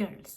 Girls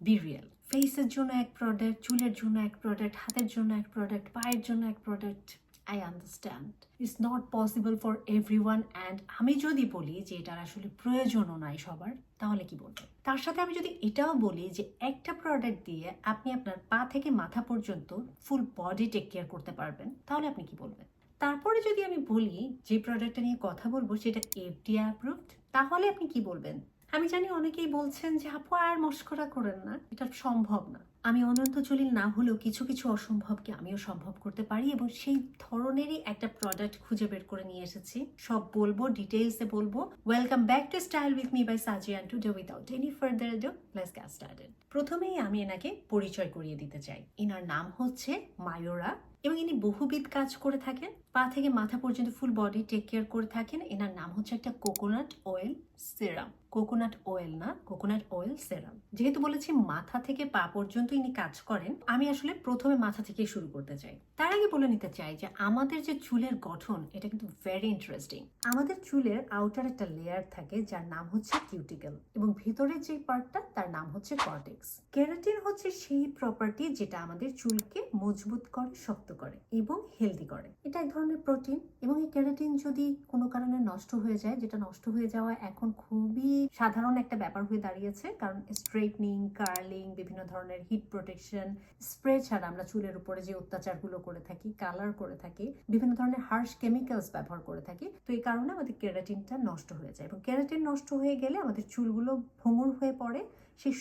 be real ফেসের জন্য এক প্রোডাক্ট চুলের জন্য এক প্রোডাক্ট হাতের জন্য এক প্রোডাক্ট পায়ের জন্য এক product I understand it's not possible for everyone and আমি যদি বলি যে এটার আসলে প্রয়োজনও নাই সবার, তাহলে কি বলব? তার সাথে আমি যদি এটাও বলি যে একটা প্রোডাক্ট দিয়ে আপনি আপনার পা থেকে মাথা পর্যন্ত ফুল বডি টেক কেয়ার করতে পারবেন, তাহলে আপনি কি বলবেন? তারপরে যদি আমি বলি যে প্রোডাক্টটা নিয়ে কথা বলব, সেটা এফডিআই অ্যাপ্রুভড তাহলে আপনি কি বলবেন? আমি জানি অনেকেই বলছেন যে, আপু, আর মস্করা করেন না। এটা সম্ভব না। আমি অনন্ত জলিল না হলেও কিছু কিছু অসম্ভবকে আমিও সম্ভব করতে পারি এবং সেই ধরনেরই একটা প্রোডাক্ট খুঁজে বের করে নিয়ে এসেছি। সব বলব ডিটেলসে বলব। Welcome back to style with me by Saji and to do without any further ado let's get started প্রথমেই আমি এনাকে পরিচয় করিয়ে দিতে চাই। এনার নাম হচ্ছে মায়োরা। এবং ইনি বহুবিধ কাজ করে থাকেন। পা থেকে মাথা পর্যন্ত ফুল বডি টেক কেয়ার করে থাকেন। এনার নাম হচ্ছে একটা coconut oil serum coconut oil না কোকোনাট অয়েল সেরাম যেহেতু বলেছি মাথা থেকে পা পর্যন্ত ইনি কাজ করেন, আমি আসলে প্রথমে মাথা থেকে শুরু করতে চাই। তার আগে বলে নিতে চাই যে আমাদের যে চুলের গঠন, এটা কিন্তু ভেরি ইন্টারেস্টিং আমাদের চুলের আউটার একটা লেয়ার থাকে, যার নাম হচ্ছে কিউটিক্যাল এবং ভিতরের যে পার্টটা তার নাম হচ্ছে কর্টেক্স কেরাটিন হচ্ছে সেই প্রপার্টি যেটা আমাদের চুলকে মজবুত করে, শক্ত করে এবং হেলদি করে। এটা এক ধরনের প্রোটিন এবং এই কেরাটিন যদি কোনো কারণে নষ্ট হয়ে যায়, যেটা নষ্ট হয়ে যাওয়া এখন খুবই সাধারণ একটা ব্যাপার হয়ে দাঁড়িয়েছে, কারণ স্ট্রেটনিং কার্লিং বিভিন্ন ধরনের হিট প্রোটেকশন স্প্রে ছাড়া আমরা চুলের উপরে যে অত্যাচারগুলো করে থাকি কালার করে থাকি, বিভিন্ন ধরনের হার্শ কেমিক্যালস ব্যবহার করে থাকি, তো এই কারণে আমাদের কেরাটিনটা নষ্ট হয়ে যায়। এবং কেরাটিন নষ্ট হয়ে গেলে আমাদের চুলগুলো ভঙ্গুর হয়ে পড়ে, সেই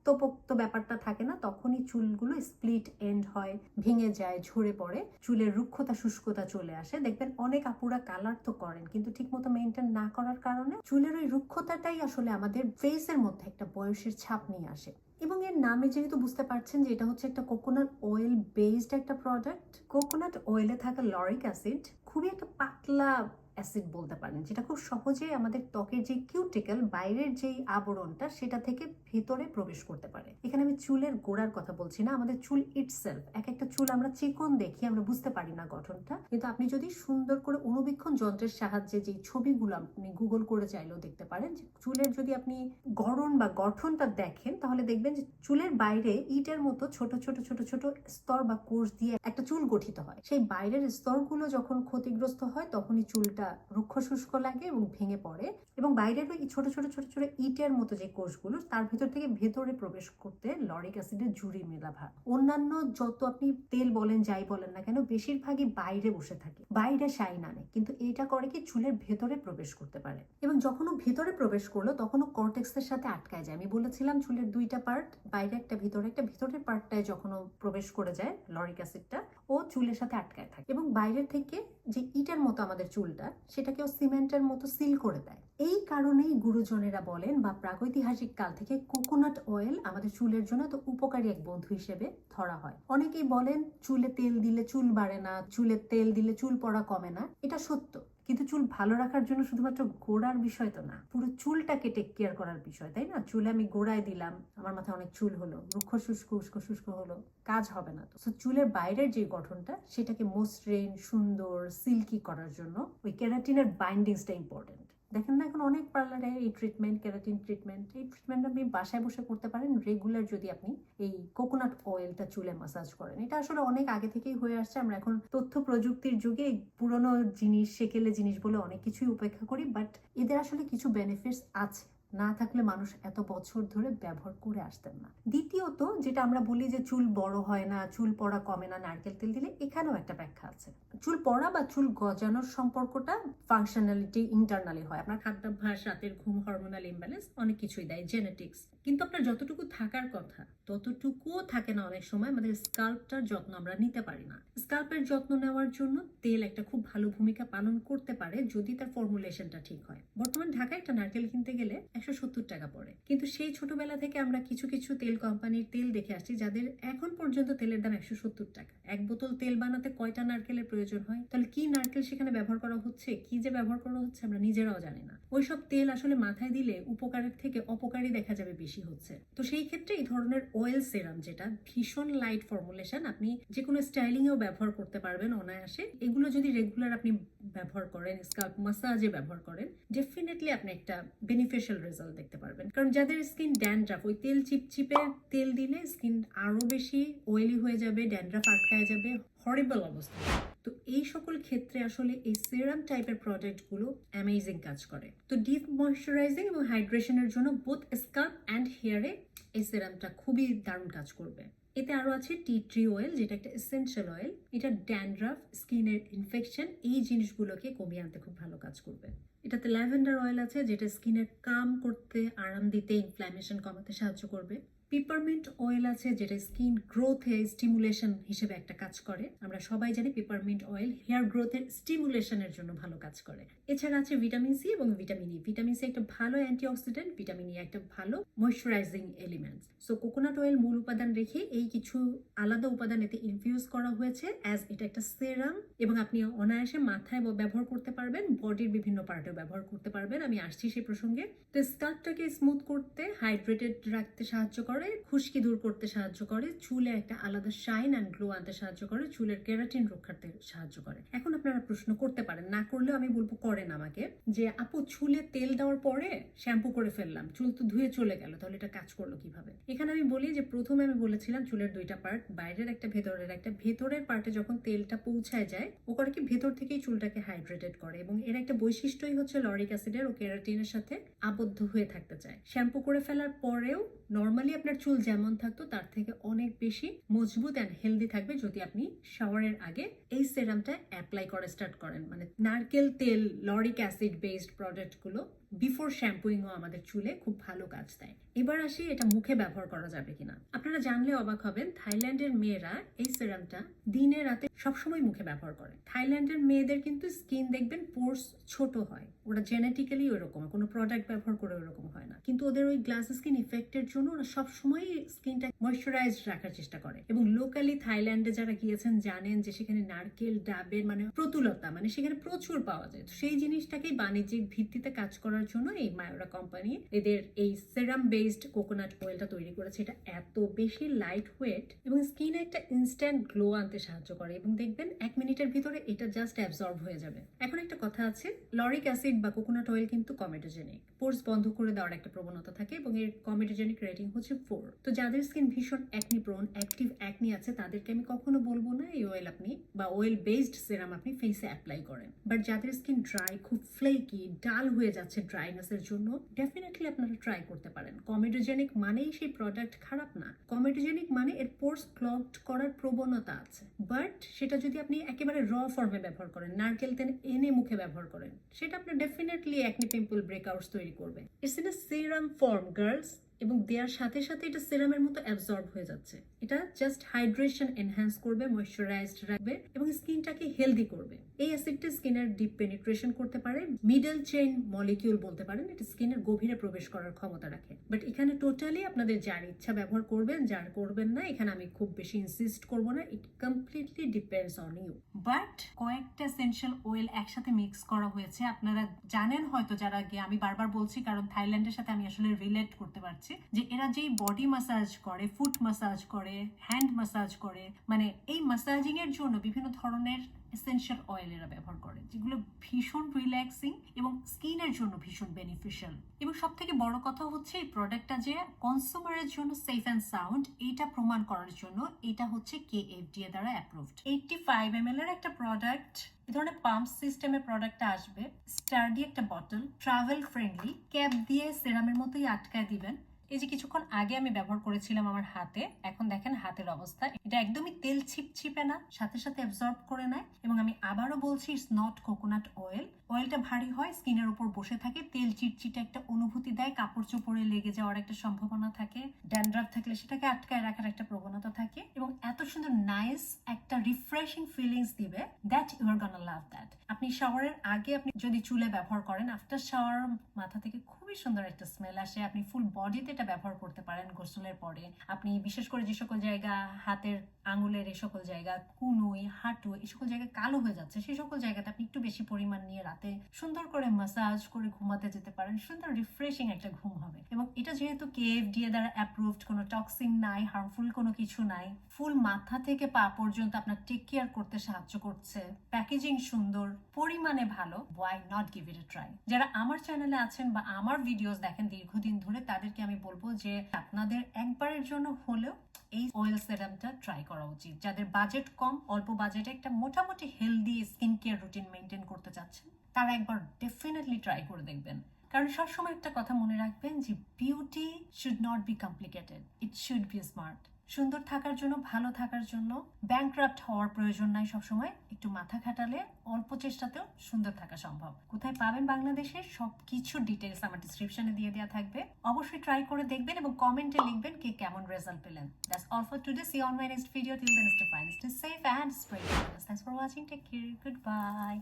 শক্তপোক্ত ব্যাপারটা থাকে না, তখনই চুলগুলো স্প্লিট এন্ড হয়, ভেঙে যায়, ঝরে পড়ে, চুলের রুক্ষতা, শুষ্কতা চলে আসে। দেখবেন অনেক আপুরা কালার তো করেন, কিন্তু ঠিকমতো মেনটেন না করার কারণে চুলের ওই রুক্ষতাটাই আসলে আমাদের ফেসের মধ্যে একটা বয়সের ছাপ নিয়ে আসে। এবং এর নামে যেহেতু বুঝতে পারছেন যে এটা হচ্ছে একটা কোকোনাট অয়েল বেসড একটা প্রোডাক্ট কোকোনাট অয়েলে থাকা লরিক অ্যাসিড খুবই একটা পাতলা অ্যাসিড বলতে পারেন, যেটা খুব সহজে আমাদের ত্বকের যে কিউটিক্যাল বাইরের যেই আবরণটা সেটা থেকে ভেতরে প্রবেশ করতে পারে। এখানে আমি চুলের গোড়ার কথা বলছি না, আমাদের চুল ইটসেলফ এক একটা চুল আমরা চিকন দেখি, আমরা বুঝতে পারি না গঠনটা। কিন্তু আপনি যদি সুন্দর করে অনুবীক্ষণ যন্ত্রের সাহায্যে যে ছবিগুলো আপনি গুগল করে চাইলেও দেখতে পারেন, যে চুলের যদি আপনি গড়ন বা গঠনটা দেখেন, তাহলে দেখবেন যে চুলের বাইরে ইটের মতো ছোট ছোট ছোট ছোট স্তর বা কোষ দিয়ে একটা চুল গঠিত হয়। সেই বাইরের স্তরগুলো যখন ক্ষতিগ্রস্ত হয়, তখনই চুলটা রুক্ষ শুষ্ক লাগে এবং ভেঙে পড়ে এবং বাইরের ওই ছোট ছোট ছোট ছোট ইটের মতো যে কোষগুলো, তার ভিতর থেকে ভেতরে প্রবেশ করতে লরিক অ্যাসিডের জুড়ি মেলা ভাগ অন্যান্য যত আপনি তেল বলেন, যাই বলেন না কেন, বেশিরভাগই বাইরে বসে থাকে। বাইরে শাইন আনে, কিন্তু এটা করে কি চুলের ভেতরে প্রবেশ করতে পারে। এবং যখন ও ভেতরে প্রবেশ করল, তখন ও কর্টেক্সের সাথে আটকায় যায়। আমি বলেছিলাম চুলের দুইটা পার্ট, বাইরে একটা, ভিতরে একটা, ভিতরের পার্টটায় যখন ও প্রবেশ করে যায় লরিক অ্যাসিডটা, ও চুলের সাথে আটকায় থাকে। এবং বাইরের থেকে যে ইটের মতো আমাদের চুলটা সেটাকেও সিমেন্টের মতো সিল করে দেয়। এই কারণেই গুরুজনেরা বলেন বা প্রাগৈতিহাসিক কাল থেকে কোকোনাট অয়েল আমাদের চুলের জন্য তো উপকারী এক বন্ধু হিসেবে ধরা হয়। অনেকেই বলেন, চুলে তেল দিলে চুল বাড়ে না, চুলে তেল দিলে চুল পড়া কমে না। এটা সত্য। কিন্তু চুল ভালো রাখার জন্য শুধুমাত্র গোড়ার বিষয় তো না, পুরো চুলটাকে টেক কেয়ার করার বিষয়, তাই না? চুল আমি গোড়ায় দিলাম, আমার মাথায় অনেক চুল হলো, রুক্ষ শুষ্ক, উষ্ক শুষ্ক হলো, কাজ হবে না তো। চুলের বাইরের যে গঠনটা, সেটাকে মসৃণ সুন্দর সিল্কি করার জন্য ওই ক্যারাটিনের বাইন্ডিংসটা ইম্পর্টেন্ট দেখেন না এখন অনেক পার্লারে এই ট্রিটমেন্ট ক্যারাটিন ট্রিটমেন্ট এই ট্রিটমেন্ট আপনি বাসায় বসে করতে পারেন। রেগুলার যদি আপনি এই কোকোনাট অয়েলটা চুলে মাসাজ করেন। এটা আসলে অনেক আগে থেকেই হয়ে আসছে। আমরা এখন তথ্য প্রযুক্তির যুগে পুরনো জিনিস, সেকেলে জিনিস বলে অনেক কিছুই উপেক্ষা করি বাট এদের আসলে কিছু বেনিফিটস আছে। না থাকলে মানুষ এত বছর ধরে ব্যবহার করে আসতেন না। দ্বিতীয়ত, যেটা আমরা বলি যে চুল বড় হয় না, চুল পড়া কমে না, নারকেল তেল দিলে এখানেও একটা ব্যাখ্যা আছে। চুল পড়া বা চুল গজানোর সম্পর্কটা ফাংশনালিটি ইন্টারনালি হয়। আপনার খাদ্যাভ্যাস রাতের ঘুম হরমোনাল ইমব্যালেন্স অনেক কিছুই দেয় জেনেটিক্স কিন্তু আপনার যতটুকু থাকার কথা, ততটুকুও থাকে না অনেক সময়, আমাদের স্কাল্পটার যত্ন আমরা নিতে পারি না। স্কাল্পের যত্ন নেওয়ার জন্য তেল একটা খুব ভালো ভূমিকা পালন করতে পারে যদি তার ফর্মুলেশনটা ঠিক হয়। বর্তমান ঢাকায় একটা নারকেল কিনতে গেলে একশো সত্তর টাকা পড়ে। কিন্তু সেই ছোটবেলা থেকে আমরা কিছু কিছু তেল কোম্পানির তেল দেখে আসছি, যাদের এখন পর্যন্ত তেলের দাম একশো সত্তর টাকা। এক বোতল তেল বানাতে কয়টা নারকেলের প্রয়োজন হয়? তাহলে কি নারকেল সেখানে ব্যবহার করা হচ্ছে? কি যে ব্যবহার করা হচ্ছে আমরা নিজেরাও জানি না। ওইসব তেল আসলে মাথায় দিলে উপকারের থেকে অপকারী দেখা যাবে বেশি হচ্ছে। তো সেই ক্ষেত্রে এই ধরনের অয়েল সেরাম যেটা ভীষণ লাইট ফর্মুলেশন আপনি যে কোনো স্টাইলিং এও ব্যবহার করতে পারবেন অনায়াসে। এগুলো যদি রেগুলার আপনি ব্যবহার করেন স্কাল্প মাসাজে ব্যবহার করেন ডেফিনেটলি আপনি একটা বেনিফিশিয়াল রেজাল্ট দেখতে পারবেন। কারণ যাদের স্কিন ড্যান্ড্রাফ ওই তেল চিপচিপে তেল দিলে স্কিন আরও বেশি অয়েলি হয়ে যাবে ড্যান্ড্রাফ আটকায় যাবে হরিবল অবস্থা। তো এই সকল ক্ষেত্রে আসলে এই সিরাম টাইপের প্রোডাক্টগুলো অ্যামেজিং কাজ করে। তো ডিপ ময়শ্চারাইজিং এবং হাইড্রেশনের জন্য বোথ স্কাল্প অ্যান্ড হেয়ারে এই সিরামটা খুবই দারুণ কাজ করবে। এতে আরও আছে টি ট্রি অয়েল, যেটা একটা এসেন্সিয়াল অয়েল। এটা ড্যান্ড্রাফ, স্কিনের ইনফেকশন, এই জিনিসগুলোকে কমিয়ে আনতে খুব ভালো কাজ করবে। এটাতে ল্যাভেন্ডার অয়েল আছে, যেটা স্কিনের কাম করতে, আরাম দিতে, ইনফ্ল্যামেশন কমাতে সাহায্য করবে। পিপারমিন্ট অয়েল আছে, যেটা স্কিন গ্রোথে স্টিমুলেশন হিসেবে একটা কাজ করে। আমরা সবাই জানি পিপারমিন্ট অয়েল হেয়ার গ্রোথের স্টিমুলেশনের জন্য ভালো কাজ করে। এছাড়া আছে ভিটামিন সি এবং ভিটামিন ই ভিটামিন সি একটা ভালো অ্যান্টিঅক্সিডেন্ট ভিটামিন ই একটা ভালো moisturising elements so coconut oil মূল উপাদান রেখে এই কিছু আলাদা উপাদান এতে ইনফিউজ করা হয়েছে অ্যাজ এটা একটা সেরাম এবং আপনি অনায়াসে মাথায় ব্যবহার করতে পারবেন বডির বিভিন্ন পার্টেও ব্যবহার করতে পারবেন। আমি আসছি সেই প্রসঙ্গে। তো স্কার্টটাকে স্মুথ করতে হাইড্রেটেড রাখতে সাহায্য করে। খুশকি দূর করতে সাহায্য করে, চুলে একটা আলাদা শাইন অ্যান্ড গ্লো আনতে সাহায্য করে, চুলের কেরাটিন রক্ষাতে সাহায্য করে। এখন আপনারা প্রশ্ন করতে পারেন, না করলেও আমি বলব করেন আমাকে, যে আপু চুলে তেল দেওয়ার পরে শ্যাম্পু করে ফেললাম, চুল তো ধুয়ে চলে গেল, তাহলে এটা কাজ করল কীভাবে? এখানে আমি বলি যে প্রথমে আমি বলেছিলাম চুলের দুইটা পার্ট বাইরের একটা, ভেতরের একটা। ভেতরের পার্টে যখন তেলটা পৌঁছায় যায়, ও করে কি ভেতর থেকেই চুলটাকে হাইড্রেটেড করে এবং এর একটা বৈশিষ্ট্যই হচ্ছে লরিক অ্যাসিডের, ও কেরাটিনের সাথে আবদ্ধ হয়ে থাকতে চায়। শ্যাম্পু করে ফেলার পরেও নর্মালি আপনার চুল যেমন থাকতো, তার থেকে অনেক বেশি মজবুত অ্যান্ড হেলদি থাকবে যদি আপনি শাওয়ারের আগে এই সেরামটা অ্যাপ্লাই করা স্টার্ট করেন। মানে নারকেল তেল লরিক অ্যাসিড বেসড প্রোডাক্টগুলো বিফোর শ্যাম্পুইংও আমাদের চুলে খুব ভালো কাজ দেয়। এবার আসি এটা মুখে ব্যবহার করা যাবে কিনা। আপনারা জানলে অবাক হবেন, থাইল্যান্ডের মেয়েরা এই সেরামটা দিনে রাতে সবসময় মুখে ব্যবহার করে। থাইল্যান্ডের মেয়েদের কিন্তু স্কিন দেখবেন পোর্স ছোট হয়। ওরা জেনেটিক্যালি ওরকম কোনো প্রোডাক্ট ব্যবহার করে ওরকম হয় না। কিন্তু ওদের ওই গ্লাস স্কিন ইফেক্টের জন্য ওরা সবসময় স্কিনটা ময়শ্চারাইজ রাখার চেষ্টা করে। এবং লোকালি থাইল্যান্ডে যারা গিয়েছেন জানেন যে সেখানে নারকেল, ডাবের মানে প্রতুলতা মানে সেখানে প্রচুর পাওয়া যায়। তো সেই জিনিসটাকেই বাণিজ্যিক ভিত্তিতে কাজ করার জন্য এই মায়োরা কোম্পানি এদের এই সেরাম বেসড কোকোনাট অয়েলটা তৈরি করেছে। এটা এত বেশি লাইট ওয়েট এবং স্কিনে একটা ইনস্ট্যান্ট গ্লো আনতে সাহায্য করে এবং দেখবেন এক মিনিটের ভিতরে এটা জাস্ট অ্যাবজর্ব হয়ে যাবে। এখন একটা কথা আছে লরিক অ্যাসিড বা কোকোনাট অয়েল কিন্তু কমেটোজেনিক পোর্স বন্ধ করে দেওয়ার একটা প্রবণতা থাকে এবং এর কমেটোজেনিক রেটিং হচ্ছে ফোর তো যাদের স্কিন ভীষণ অ্যাকনি প্রোন অ্যাক্টিভ অ্যাকনি আছে, তাদেরকে আমি কখনো বলব না এই অয়েল আপনি বা অয়েল বেসড সেরাম আপনি ফেসে অ্যাপ্লাই করেন। বাট যাদের স্কিন ড্রাই খুব ফ্লেকি ডাল হয়ে যাচ্ছে ড্রাইনেসের জন্য ডেফিনেটলি আপনারা ট্রাই করতে পারেন। কমেডোজেনিক মানেই সেই প্রোডাক্ট খারাপ না। কমেডোজেনিক মানে এর পোর্স ক্লগড করার প্রবণতা আছে। বাট সেটা যদি আপনি একেবারে র ফর্মে ব্যবহার করেন, নারকেল তেল এনে মুখে ব্যবহার করেন, সেটা আপনার ডেফিনেটলি অ্যাকনি পিম্পল ব্রেকআউটস তৈরি করবে। It's in a serum form girls এবং দেওয়ার সাথে সাথে এটা সিরামের মতো অ্যাবজর্ব হয়ে যাচ্ছে। এটা জাস্ট হাইড্রেশন এনহ্যান্স করবে ময়শ্চারাইজড রাখবে এবং স্কিনটাকে হেলদি করবে। এই অ্যাসিডটা স্কিনের ডিপ পেনিট্রেশন করতে পারে মিডল চেইন মলিকিউল বলতে পারেন, এটা স্কিনের গভীরে প্রবেশ করার ক্ষমতা রাখে। বাট এখানে টোটালি আপনাদের যার ইচ্ছা ব্যবহার করবেন, যার করবেন না, এখানে আমি খুব বেশি ইনসিস্ট করব না it completely depends on you but কয়েকটা এসেনশিয়াল অয়েল একসাথে মিক্স করা হয়েছে। আপনারা জানেন হয়তো যারা গিয়ে আমি বারবার বলছি, কারণ থাইল্যান্ডের সাথে আমি আসলে রিলেট করতে পারছি যে এরা যেই বডি মাসাজ করে ফুট মাসাজ করে হ্যান্ড মাসাজ করে মানে এই মাসাজিং এর জন্য বিভিন্ন ধরনের এসেনশিয়াল অয়েল এরা ব্যবহার করে, যেগুলো ভীষণ রিল্যাক্সিং এবং স্কিনের জন্য ভীষণ বেনিফিশিয়াল এবং সব থেকে বড় কথা হচ্ছে এই প্রোডাক্টটা যে কনজিউমারের জন্য সেফ অ্যান্ড সাউন্ড এটা প্রমাণ করার জন্য এটা হচ্ছে কে এফডিএ দ্বারা অ্যাপ্রুভড এইটটি ফাইভ এম এর একটা প্রোডাক্ট ধরনের পাম্প সিস্টেমের প্রোডাক্টটা আসবে স্টার্ডি একটা বটল ট্রাভেল ফ্রেন্ডলি ক্যাপ দিয়ে সেরামের মতোই আটকায় দিবেন এই যে কিছুক্ষণ আগে আমি ব্যবহার করেছিলাম আমার হাতে, এখন দেখেন হাতের অবস্থা। এটা একদমই তেল ছিপ ছিপে না, সাথে সাথে অ্যাবজর্ব করে নেয়। এবং আমি আবারও বলছি ইটস নট কোকোনাট অয়েল অয়েলটা ভারী হয় স্কিনের উপর বসে থাকে, তেল চিটচিটে একটা অনুভূতি দেয়, কাপড় চোপড়ে লেগে যাওয়ার একটা সম্ভাবনা থাকে ড্যান্ড্রাফ থাকলে সেটাকে আটকায় রাখার একটা প্রবণতা থাকে এবং এত সুন্দর নাইস একটা রিফ্রেশিং ফিলিংস দিবে that you are gonna love that আপনি শাওয়ারের আগে আপনি যদি চুলে ব্যবহার করেন আফটার শাওয়ার মাথা থেকে খুবই সুন্দর একটা স্মেল আসে, আপনি ফুল বডিতে এটা ব্যবহার করতে পারেন গোসলের পরে। আপনি বিশেষ করে যে সকল জায়গা, হাতের আঙুলের এই সকল জায়গা, কুনুই হাঁটু এই সকল জায়গায় কালো হয়ে যাচ্ছে সেই সকল জায়গাতে আপনি একটু বেশি পরিমাণ নিয়ে রাতে রাতে সুন্দর করে মাসাজ করে ঘুমাতে যেতে পারেন। সুন্দর রিফ্রেশিং একটা ঘুম হবে। এবং এটা যেহেতু কেএফডিএ দ্বারা অ্যাপ্রুভড কোনো টক্সিন নাই হার্মফুল কোনো কিছু নাই ফুল মাথা থেকে পা পর্যন্ত আপনার টেক কেয়ার করতে সাহায্য করছে। প্যাকেজিং সুন্দর, পরিমাণে ভালো। Why not give it a try যারা আমার চ্যানেলে আছেন বা আমার ভিডিওস দেখেন দীর্ঘদিন ধরে, তাদেরকে আমি বলব যে আপনাদের একবারের জন্য হলেও এই অয়েল সেরামটা ট্রাই করা উচিত। যাদের বাজেট কম, অল্প বাজেটে একটা মোটামুটি healthy skin care routine maintain করতে চাচ্ছেন তারা একবার ডেফিনেটলি ট্রাই করে দেখবেন। কারণ সবসময় একটা কথা মনে রাখবেন যে beauty should not be complicated it should be smart সুন্দর থাকার জন্য, ভালো থাকার জন্য ব্যাংক্রাফ্ট হওয়ার প্রয়োজন নাই সবসময়। একটু মাথা খাটালে অল্প চেষ্টাতেও সুন্দর থাকা সম্ভব। কোথায় পাবেন বাংলাদেশের সব কিছু ডিটেলস আমার ডিসক্রিপশনে দিয়ে দেওয়া থাকবে। অবশ্যই ট্রাই করে দেখবেন এবং কমেন্টে লিখবেন কে কেমন রেজাল্ট পেলেন। That's all for today see on my next video till then stay fine stay safe and spray thanks for watching take care good bye